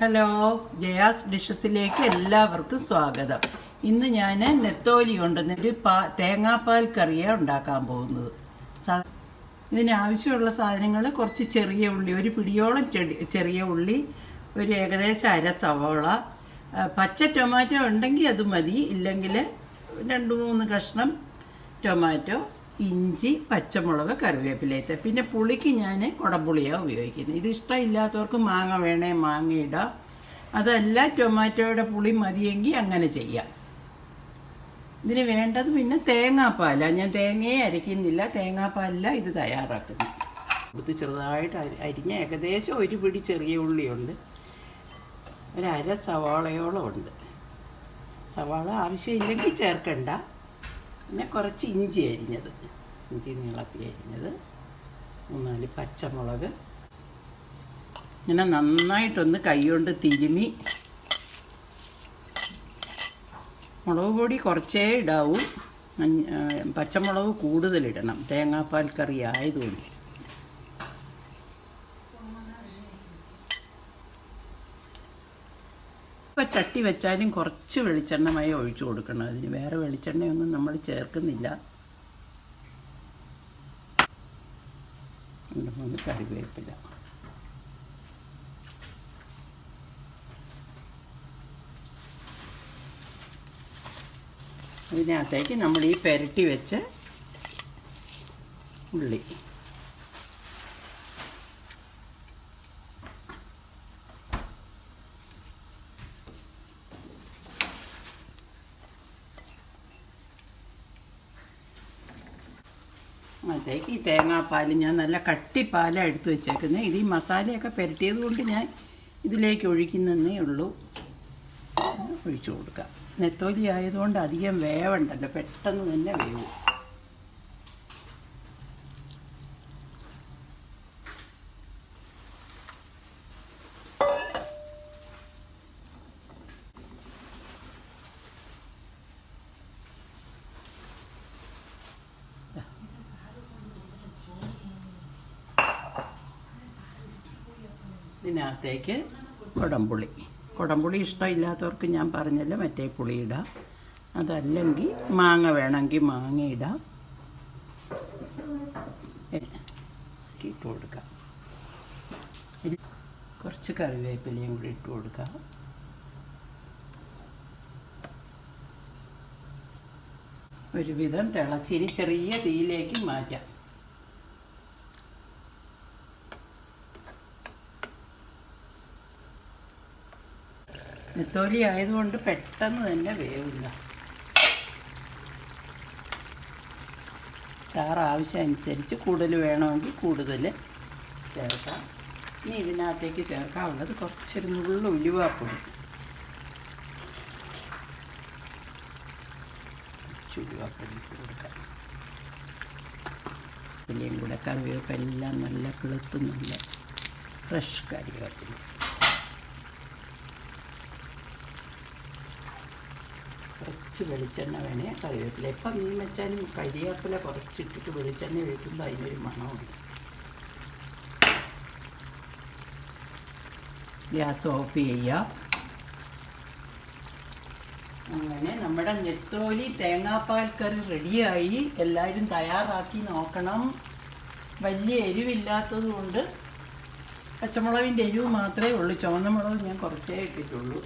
Hello Jaya's ഡിഷസിലേക്ക് എല്ലാവർക്കും സ്വാഗതം. ഇന്ന് ഞാൻ നെത്തോലി കൊണ്ടുവന്നൊരു പാ തേങ്ങാപ്പാൽ കറിയാണ് ഉണ്ടാക്കാൻ പോകുന്നത്. ഇതിനാവശ്യമുള്ള സാധനങ്ങൾ കുറച്ച് ചെറിയ ഉള്ളി ഒരു പിടിയോളം ചെറിയ ഉള്ളി ഒരു ഏകദേശം അര സവോള പച്ച ടൊമാറ്റോ ഉണ്ടെങ്കിൽ അത് മതി ഇല്ലെങ്കിൽ രണ്ട് മൂന്ന് കഷ്ണം ടൊമാറ്റോ ഇഞ്ചി പച്ചമുളക് കറിവേപ്പിലേത്ത് പിന്നെ പുളിക്ക് ഞാൻ കുടംപുളിയാണ് ഉപയോഗിക്കുന്നത്. ഇത് ഇഷ്ടമില്ലാത്തവർക്ക് മാങ്ങ വേണേ മാങ്ങ ഇടാം. അതല്ല ടൊമാറ്റോയുടെ പുളി മതിയെങ്കിൽ അങ്ങനെ ചെയ്യാം. ഇതിന് വേണ്ടത് പിന്നെ തേങ്ങാപ്പാലാണ് ഞാൻ തേങ്ങയെ അരയ്ക്കുന്നില്ല. തേങ്ങാപ്പാലില്ല ഇത് തയ്യാറാക്കുന്നത്. കൊടുത്ത് ചെറുതായിട്ട് അരിഞ്ഞ ഏകദേശം ഒരു പിടി ചെറിയ ഉള്ളിയുണ്ട്. ഒരു അര സവാളയോളം ഉണ്ട്. സവാള ആവശ്യമില്ലെങ്കിൽ ചേർക്കണ്ട. പിന്നെ കുറച്ച് ഇഞ്ചി അരിഞ്ഞത്. ഇഞ്ചി നീളത്തി അരിഞ്ഞത്. മൂന്നാൽ പച്ചമുളക്. ഇങ്ങനെ നന്നായിട്ടൊന്ന് കൈകൊണ്ട് തിരുമി. മുളക് പൊടി കുറച്ചേ ഇടാവൂ. പച്ചമുളക് കൂടുതലിടണം തേങ്ങാപ്പാൽ കറി ആയതുകൊണ്ട്. ഇപ്പം ചട്ടി വെച്ചാലും കുറച്ച് വെളിച്ചെണ്ണമായി ഒഴിച്ചു കൊടുക്കണം. അതിന് വേറെ വെളിച്ചെണ്ണയൊന്നും നമ്മൾ ചേർക്കുന്നില്ല. രണ്ട് മൂന്ന് കറിവേപ്പില. ഇതിനകത്തേക്ക് നമ്മൾ ഈ പെരട്ടി വെച്ച് ഉള്ളി. അതിലേക്ക് ഈ തേങ്ങാപ്പാൽ ഞാൻ നല്ല കട്ടിപ്പാലാണ് എടുത്ത് വെച്ചേക്കുന്നത് ഇത് ഈ മസാലയൊക്കെ പുരട്ടിയത് കൊണ്ട് ഞാൻ ഇതിലേക്ക് ഒഴിക്കുന്നതേ ഉള്ളൂ. ഒഴിച്ചു കൊടുക്കാം. നെത്തോലി ആയതുകൊണ്ട് അധികം വേവണ്ടല്ലോ. പെട്ടെന്ന് തന്നെ വേവും. ഇതിനകത്തേക്ക് കുടംപുളി. കുടംപുളി ഇഷ്ടമില്ലാത്തവർക്ക് ഞാൻ പറഞ്ഞല്ലോ മറ്റേ പുളി ഇടാം അതല്ലെങ്കിൽ മാങ്ങ വേണമെങ്കിൽ മാങ്ങ ഇടാം ഇട്ട് കൊടുക്കാം. കുറച്ച് കറിവേപ്പിലയും കൂടി ഇട്ട് കൊടുക്കാം. ഒരുവിധം തിളച്ചിരി ചെറിയ തീയിലേക്ക് മാറ്റാം. നെത്തോലി ആയതുകൊണ്ട് പെട്ടെന്ന് തന്നെ വേവില്ല. ചാറ് ആവശ്യമനുസരിച്ച് കൂടുതൽ വേണമെങ്കിൽ കൂടുതൽ ചേർക്കാം. ഇനി ഇതിനകത്തേക്ക് ചേർക്കാവുന്നത് കുറച്ചൊരു നുള്ളു ഉലുവാപ്പൊടി. ഉലുവാപ്പൊടി കൊടുക്കാം. കൂടെ കറിവേപ്പെല്ലാം നല്ല കിളുത്തുന്നില്ല നല്ല ഫ്രഷ് കറിവേപ്പില. കുറച്ച് വെളിച്ചെണ്ണ വേണേ കറിവേപ്പില. ഇപ്പം മീൻ വെച്ചാലും കരിവേപ്പില കുറച്ചിട്ടിട്ട് വെളിച്ചെണ്ണ ഒഴിക്കുമ്പോൾ അതിനൊരു മണമുണ്ട് ഗ്യാസ് ഓഫ് ചെയ്യുക. അങ്ങനെ നമ്മുടെ നെത്തോലി തേങ്ങാപ്പാൽ കറി റെഡിയായി. എല്ലാവരും തയ്യാറാക്കി നോക്കണം. വലിയ എരിവില്ലാത്തത് കൊണ്ട് പച്ചമുളകിന്റെ എരിവ് മാത്രമേ ഉള്ളൂ. ചുവന്ന മുളക് ഞാൻ കുറച്ചേ ഇട്ടിട്ടുള്ളൂ.